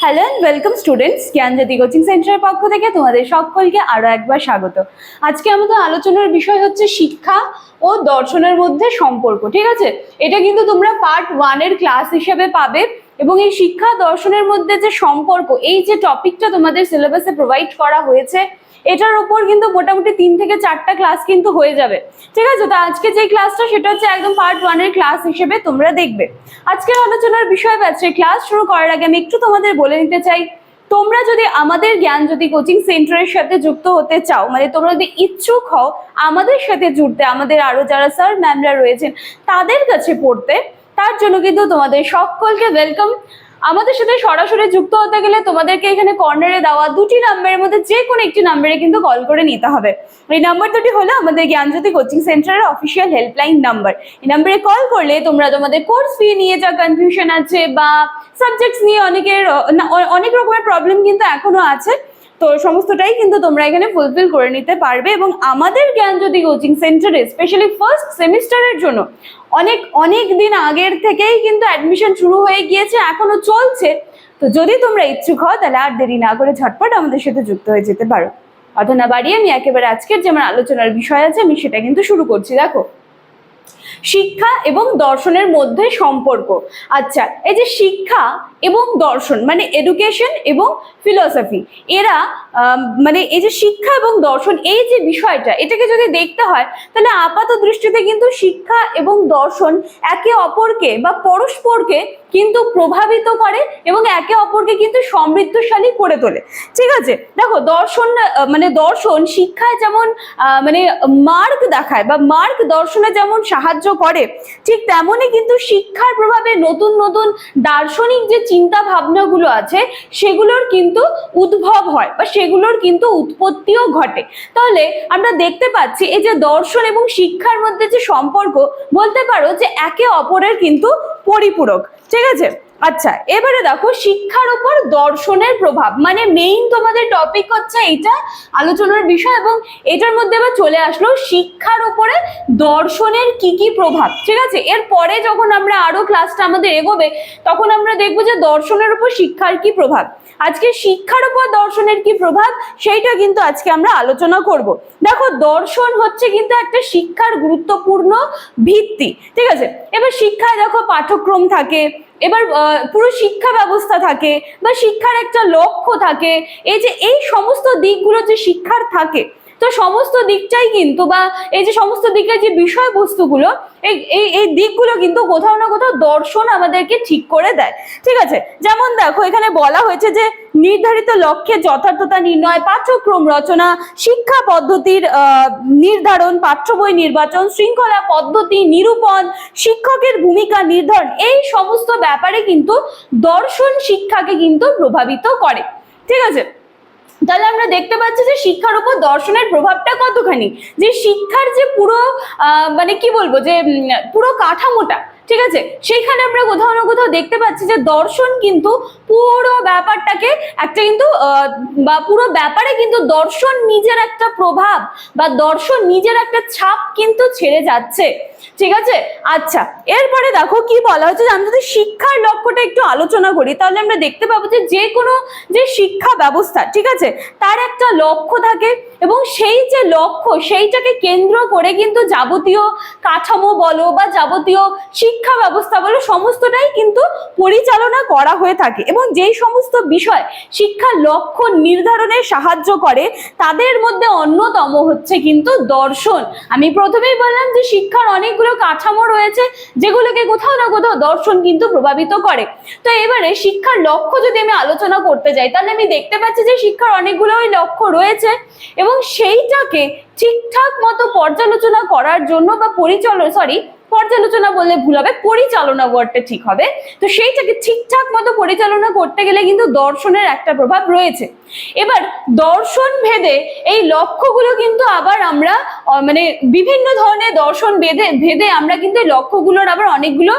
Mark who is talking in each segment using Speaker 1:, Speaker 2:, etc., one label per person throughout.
Speaker 1: Hello and welcome students Gyanjyoti coaching সেন্টারের পক্ষ থেকে তোমাদের সকলকে আরও একবার স্বাগত। আজকে আমাদের আলোচনার বিষয় হচ্ছে শিক্ষা ও দর্শনের মধ্যে সম্পর্ক, ঠিক আছে? এটা কিন্তু তোমরা পার্ট ওয়ানের ক্লাস হিসেবে পাবে এবং এই শিক্ষা দর্শনের মধ্যে যে সম্পর্ক, এই যে টপিকটা তোমাদের সিলেবাসে প্রোভাইড করা হয়েছে এটার উপর কিন্তু মোটামুটি তিন থেকে চারটা ক্লাস কিন্তু হয়ে যাবে। ঠিক আছে? তো আজকে যে ক্লাসটা সেটা হচ্ছে একদম পার্ট ওয়ানের ক্লাস হিসেবে তোমরা দেখবে। আজকের আলোচনার বিষয় ব্যাচে ক্লাস শুরু করার আগে আমি একটু তোমাদের বলে নিতে চাই, তোমরা যদি আমাদের জ্ঞান যদি কোচিং সেন্টারের সাথে যুক্ত হতে চাও মানে তোমরা যদি ইচ্ছুক হও আমাদের সাথে জুড়তে, আমাদের আরও যারা স্যার ম্যামরা রয়েছেন, তাদের কাছে পড়তে, তার জন্য কিন্তু তোমাদের সকলকে ওয়েলকাম আমাদের সাথে সরাসরি যুক্ত হতে গেলে তোমাদেরকে এখানে কর্নারে দেওয়া দুটি নাম্বারের মধ্যে যে কোনো একটি নাম্বারে কিন্তু কল করে নিতে হবে। এই নাম্বার দুটি হলো আমাদের জ্ঞানজ্যোতি কোচিং সেন্টারের অফিসিয়াল হেল্পলাইন নাম্বার এই নাম্বারে কল করলে তোমরা তোমাদের কোর্স ফি নিয়ে যা কনফিউশন আছে বা সাবজেক্টস নিয়ে অনেকের অনেক রকমের প্রবলেম কিন্তু এখনও আছে। তো সমস্তটাই কিন্তু তোমরা এখানে ফুলফিল করে নিতে পারবে এবং আমাদের জ্ঞানজ্যোতি কোচিং সেন্টারে স্পেশালি ফার্স্ট সেমিস্টারের জন্য, অনেক অনেক দিন আগের থেকেই কিন্তু অ্যাডমিশন শুরু হয়ে গিয়েছে, এখনও চলছে, তো যদি তোমরা ইচ্ছুক হও, তাহলে আর দেরি না করে ঝটপট আমাদের সাথে যুক্ত হয়ে যেতে পারো। অত না বাড়িয়ে আমি একেবারে আজকের যে আমার আলোচনার বিষয় আছে, আমি সেটা কিন্তু শুরু করছি, দেখো। শিক্ষা এবং দর্শনের মধ্যে সম্পর্ক। আচ্ছা এই যে শিক্ষা এবং দর্শন মানে এডুকেশন এবং ফিলসফি এরা মানে এই যে শিক্ষা এবং দর্শন, এই যে বিষয়টা, এটাকে যদি দেখতে হয়, তাহলে আপাত দৃষ্টিতে কিন্তু শিক্ষা এবং দর্শন একে অপরকে বা পরস্পরকে কিন্তু প্রভাবিত করে এবং একে অপরকে কিন্তু সমৃদ্ধশালী করে তোলে। ঠিক আছে? দেখো, দর্শন মানে দর্শন শিক্ষায় যেমন মানে মার্ক দেখায় বা মার্ক দর্শনে যেমন সাহায্য করে। ঠিক তেমনই কিন্তু শিক্ষার প্রভাবে নতুন নতুন দার্শনিক যে চিন্তা ভাবনাগুলো আছে, সেগুলোর কিন্তু উদ্ভব হয় বা সেগুলোর কিন্তু উৎপত্তিও ঘটে। তাহলে আমরা দেখতে পাচ্ছি এই যে দর্শন এবং শিক্ষার মধ্যে যে সম্পর্ক, বলতে পারো যে একে অপরের কিন্তু পরিপূরক। ঠিক আছে? আচ্ছা এবারে দেখো শিক্ষার উপর দর্শনের প্রভাব। মানে মেইন তোমাদের টপিক হচ্ছে এটা আলোচনার বিষয় এবং এটার মধ্যে আবার চলে আসলো শিক্ষার উপরে দর্শনের কি কি প্রভাব। ঠিক আছে? এরপরে যখন আমরা আরও ক্লাসটা আমাদের এগোবে, তখন আমরা দেখব যে দর্শনের উপর শিক্ষার কি প্রভাব। আজকে শিক্ষার উপর দর্শনের কি প্রভাব, সেইটা কিন্তু আজকে আমরা আলোচনা করব। দেখো, দর্শন হচ্ছে কিন্তু একটা শিক্ষার গুরুত্বপূর্ণ ভিত্তি। ঠিক আছে? এবার শিক্ষায় দেখো পাঠ্যক্রম থাকে এবার পুরো শিক্ষা ব্যবস্থা থাকে বা শিক্ষার একটা লক্ষ্য থাকে, এই যে এই সমস্ত দিকগুলো যে শিক্ষার থাকে, তো সমস্ত দিকটাই কিন্তু বা এই যে সমস্ত দিকের যে বিষয়বস্তুগুলো এই এই দিকগুলো কিন্তু কোথাও না কোথাও দর্শন আমাদেরকে ঠিক করে দেয়। ঠিক আছে? যেমন দেখো, এখানে বলা হয়েছে যে নির্ধারিত লক্ষ্যে যথার্থতা নির্ণয়, পাঠ্যক্রম রচনা, শিক্ষা পদ্ধতির নির্ধারণ, পাঠ্য বই নির্বাচন, শৃঙ্খলা পদ্ধতি নিরূপণ, শিক্ষকের ভূমিকা নির্ধারণ, এই সমস্ত ব্যাপারে কিন্তু দর্শন শিক্ষাকে কিন্তু প্রভাবিত করে। ঠিক আছে? তাহলে আমরা দেখতে পাচ্ছি যে শিক্ষার উপর দর্শনের প্রভাবটা কতখানি? যে শিক্ষার যে পুরো মানে কি বলব? যে পুরো কাঠামোটা ঠিক আছে? সেখানে আমরা কোথাও না কোথাও দেখতে পাচ্ছি যে দর্শন কিন্তু পুরো ব্যাপারটাকে একটা কিন্তু বা পুরো ব্যাপারে কিন্তু দর্শন নিজের একটা প্রভাব বা দর্শন নিজের একটা ছাপ কিন্তু ছেড়ে যাচ্ছে। ঠিক আছে? আচ্ছা এরপরে দেখো কি বলা হচ্ছে? আমি যদি শিক্ষার লক্ষ্যটা একটু আলোচনা করি, তাহলে আমরা দেখতে পাবো যে যে কোনো যে শিক্ষা ব্যবস্থা, ঠিক আছে? তার একটা লক্ষ্য থাকে এবং সেই যে লক্ষ্য সেইটাকে কেন্দ্র করে কিন্তু যাবতীয় কাঠামো বলো বা যাবতীয় ব্যবস্থা বলে সমস্তটাই কিন্তু পরিচালনা করা হয়ে থাকে এবং যেই সমস্ত বিষয় শিক্ষার লক্ষ্য নির্ধারণে সাহায্য করে, তাদের মধ্যে অন্যতম হচ্ছে কিন্তু দর্শন। আমি প্রথমেই বললাম যে শিক্ষার অনেকগুলো কাঠামো রয়েছে যেগুলোকে কোথাও না কোথাও দর্শন কিন্তু প্রভাবিত করে। তো এবারে শিক্ষার লক্ষ্য যদি আমি আলোচনা করতে যাই, তাহলে আমি দেখতে পাচ্ছি যে শিক্ষার অনেকগুলোই লক্ষ্য রয়েছে এবং সেইটাকে ঠিকঠাক মতো পর্যালোচনা করার জন্য বা পরিচালনা সরি পর্যালোচনা বললে ভুল হবে, পরিচালনা ওয়ার্ডটা ঠিক হবে। তো সেইটাকে ঠিকঠাক মতো পরিচালনা করতে গেলে কিন্তু দর্শনের একটা প্রভাব রয়েছে। এবার দর্শন ভেদে এই লক্ষ্যগুলো কিন্তু আবার আমরা মানে বিভিন্ন ধরনের দর্শন ভেদে ভেদে আমরা কিন্তু এই লক্ষ্যগুলোর আবার অনেকগুলো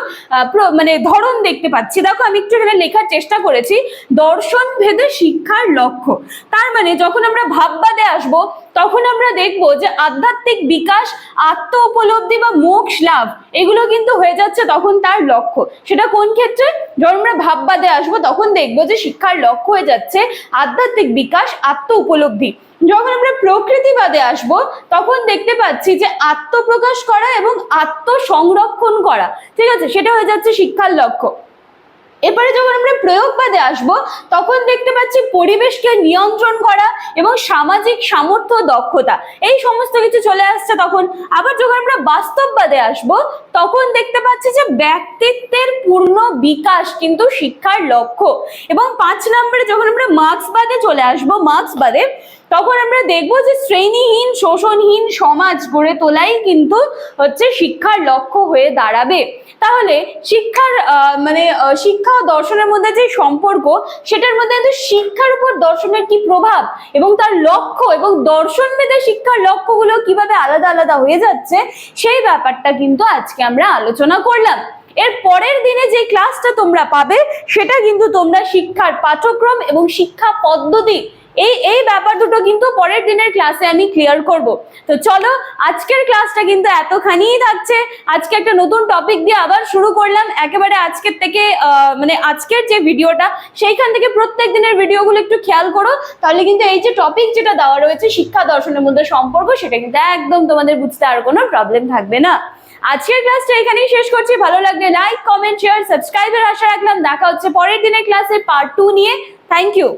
Speaker 1: মানে ধরন দেখতে পাচ্ছি। দেখো, আমি একটু এখানে লেখার চেষ্টা করেছি। দর্শন ভেদে শিক্ষার লক্ষ্য। তার মানে যখন আমরা ভাববাদে আসব, তখন আমরা দেখব যে আধ্যাত্মিক বিকাশ আত্ম উপলব্ধি বা মোক্ষ লাভ এগুলো কিন্তু হয়ে যাচ্ছে তখন তার লক্ষ্য। সেটা কোন ক্ষেত্রে? যখন আমরা ভাববাদে আসব, তখন দেখব যে শিক্ষার লক্ষ্য হয়ে যাচ্ছে আধ্যাত্মিক বিকাশ, আত্ম উপলব্ধি। যখন আমরা প্রকৃতিবাদে আসব, তখন দেখতে পাচ্ছি যে আত্মপ্রকাশ করা এবং আত্মসংরক্ষণ করা। ঠিক আছে? সেটা হয়ে যাচ্ছে শিক্ষার লক্ষ্য। এবারে যখন আমরা প্রয়োগবাদে আসব, তখন দেখতে পাচ্ছি পরিবেশকে নিয়ন্ত্রণ করা এবং সামাজিক সামর্থ্য দক্ষতা, এই সমস্ত কিছু চলে আসছে তখন। আবার যখন আমরা বাস্তববাদে আসব, তখন দেখতে পাচ্ছি যে ব্যক্তিত্বের পূর্ণ বিকাশ কিন্তু শিক্ষার লক্ষ্য। এবং পাঁচ নম্বরে যখন আমরা মার্ক্সবাদে চলে আসব, মার্ক্সবাদে তখন আমরা দেখব যে শ্রেণীহীন, শোষণহীন সমাজ গড়ে তোলাই কিন্তু হচ্ছে শিক্ষার লক্ষ্য হয়ে দাঁড়াবে। তাহলে শিক্ষার মানে শিক্ষা দর্শনের মধ্যে যে সম্পর্ক, সেটার মধ্যে কিন্তু শিক্ষার উপর দর্শনের কি প্রভাব এবং তার লক্ষ্য এবং দর্শন ভেদে শিক্ষার লক্ষ্যগুলো কীভাবে আলাদা আলাদা হয়ে যাচ্ছে, সেই ব্যাপারটা কিন্তু আজকে আমরা আলোচনা করলাম। এর পরের দিনে যে ক্লাসটা তোমরা পাবে, সেটা কিন্তু তোমরা শিক্ষার পাঠ্যক্রম এবং শিক্ষা পদ্ধতি এই এই ব্যাপার দুটো কিন্তু পরের দিনের ক্লাসে আমি ক্লিয়ার করব। তো চলো, আজকের ক্লাসটা কিন্তু এতখানিই থাকছে। আজকে একটা নতুন টপিক দিয়ে আবার শুরু করলাম। একেবারে আজকের থেকে মানে আজকের যে ভিডিওটা, সেইখান থেকে প্রত্যেক দিনের ভিডিওগুলো একটু খেয়াল করো। তাহলে কিন্তু এই যে টপিক যেটা দেওয়া রয়েছে, শিক্ষা দর্শনের মধ্যে সম্পর্ক, সেটা কিন্তু একদম তোমাদের বুঝতে আর কোনো প্রবলেম থাকবে না। আজকের ক্লাসটা এখানেই শেষ করছি। ভালো লাগলে লাইক কমেন্ট শেয়ার সাবস্ক্রাইবের আশা রাখলাম। দেখা হচ্ছে পরের দিনের ক্লাসে পার্ট টু নিয়ে। Thank you